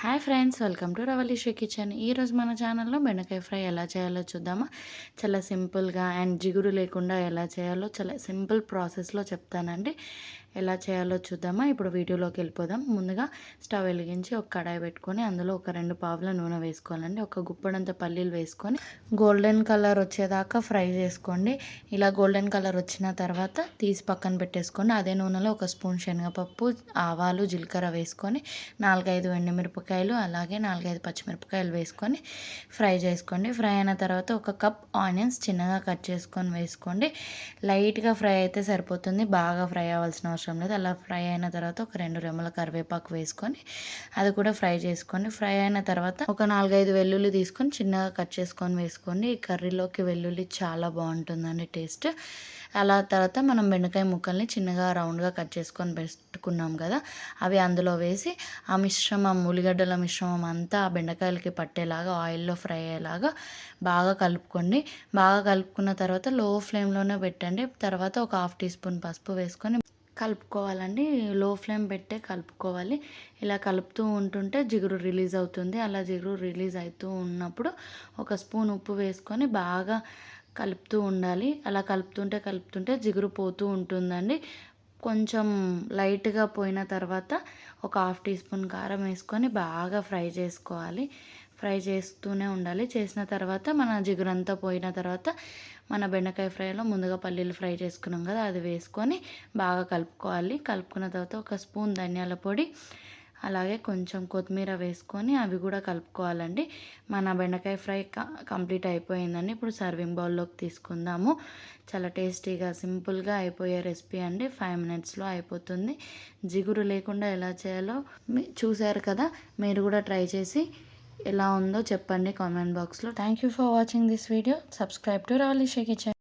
Hi friends welcome to Ravalisri kitchen ఈరోజు మన ఛానల్లో బెండకాయ ఫ్రై ఎలా చేయాలో చూద్దామా. చాలా సింపుల్గా అండ్ జిగురు లేకుండా ఎలా చేయాలో చాలా సింపుల్ ప్రాసెస్లో చెప్తానండి. ఎలా చేయాలో చూద్దామా? ఇప్పుడు వీడియోలోకి వెళ్ళిపోదాం. ముందుగా స్టవ్ వెలిగించి ఒక కడాయి పెట్టుకొని అందులో ఒక రెండు పావుల నూనె వేసుకోవాలండి. ఒక గుప్పడంత పల్లీలు వేసుకొని గోల్డెన్ కలర్ వచ్చేదాకా ఫ్రై చేసుకోండి. ఇలా గోల్డెన్ కలర్ వచ్చిన తర్వాత తీసి పక్కన పెట్టేసుకోండి. అదే నూనెలో ఒక స్పూన్ శనగపప్పు ఆవాలు జీలకర్ర వేసుకొని నాలుగైదు ఎండుమిరపకాయలు అలాగే నాలుగైదు పచ్చిమిరపకాయలు వేసుకొని ఫ్రై చేసుకోండి. ఫ్రై అయిన తర్వాత ఒక కప్ ఆనియన్స్ చిన్నగా కట్ చేసుకొని వేసుకోండి. లైట్గా ఫ్రై అయితే సరిపోతుంది. బాగా ఫ్రై అవ్వాల్సిన అవసరం లేదు. అలా ఫ్రై అయిన తర్వాత ఒక రెండు రెమ్మల కరివేపాకు వేసుకొని అది కూడా ఫ్రై చేసుకొని ఫ్రై అయిన తర్వాత ఒక నాలుగైదు వెల్లుల్లి తీసుకొని చిన్నగా కట్ చేసుకొని వేసుకోండి. ఈ కర్రీలోకి వెల్లుల్లి చాలా బాగుంటుందండి టేస్ట్. అలా తర్వాత మనం బెండకాయ ముక్కల్ని చిన్నగా రౌండ్గా కట్ చేసుకొని పెట్టుకున్నాం కదా అవి అందులో వేసి ఆ మిశ్రమం ఉల్లిగడ్డల మిశ్రమం అంతా ఆ బెండకాయలకి పట్టేలాగా ఆయిల్లో ఫ్రై అయ్యేలాగా బాగా కలుపుకోండి. బాగా కలుపుకున్న తర్వాత లో ఫ్లేమ్లోనే పెట్టండి. తర్వాత ఒక హాఫ్ టీ స్పూన్ పసుపు వేసుకొని కలుపుకోవాలండి. లో ఫ్లేమ్ పెట్టే కలుపుకోవాలి. ఇలా కలుపుతూ ఉంటుంటే జిగురు రిలీజ్ అవుతుంది. అలా జిగురు రిలీజ్ అవుతూ ఉన్నప్పుడు ఒక స్పూన్ ఉప్పు వేసుకొని బాగా కలుపుతూ ఉండాలి. అలా కలుపుతుంటే కలుపుతుంటే జిగురు పోతూ ఉంటుందండి. కొంచెం లైట్గా పోయిన తర్వాత ఒక హాఫ్ టీ స్పూన్ కారం వేసుకొని బాగా ఫ్రై చేసుకోవాలి. ఫ్రై చేస్తూనే ఉండాలి. చేసిన తర్వాత మన జిగురంతా పోయిన తర్వాత మన బెండకాయ ఫ్రైలో ముందుగా పల్లీలు ఫ్రై చేసుకున్నాం కదా అది వేసుకొని బాగా కలుపుకోవాలి. కలుపుకున్న తర్వాత ఒక స్పూన్ ధనియాల పొడి అలాగే కొంచెం కొత్తిమీర వేసుకొని అవి కూడా కలుపుకోవాలండి. మన బెండకాయ ఫ్రై కంప్లీట్ అయిపోయిందండి. ఇప్పుడు సర్వింగ్ బౌల్లోకి తీసుకుందాము. చాలా టేస్టీగా సింపుల్గా అయిపోయే రెసిపీ అండి. ఫైవ్ మినిట్స్లో అయిపోతుంది. జిగురు లేకుండా ఎలా చేయాలో చూశారు కదా మీరు కూడా ట్రై చేసి ఎలా ఉందో చెప్పండి కామెంట్ బాక్స్లో. Thank you for watching this video subscribe to Ravali kitchen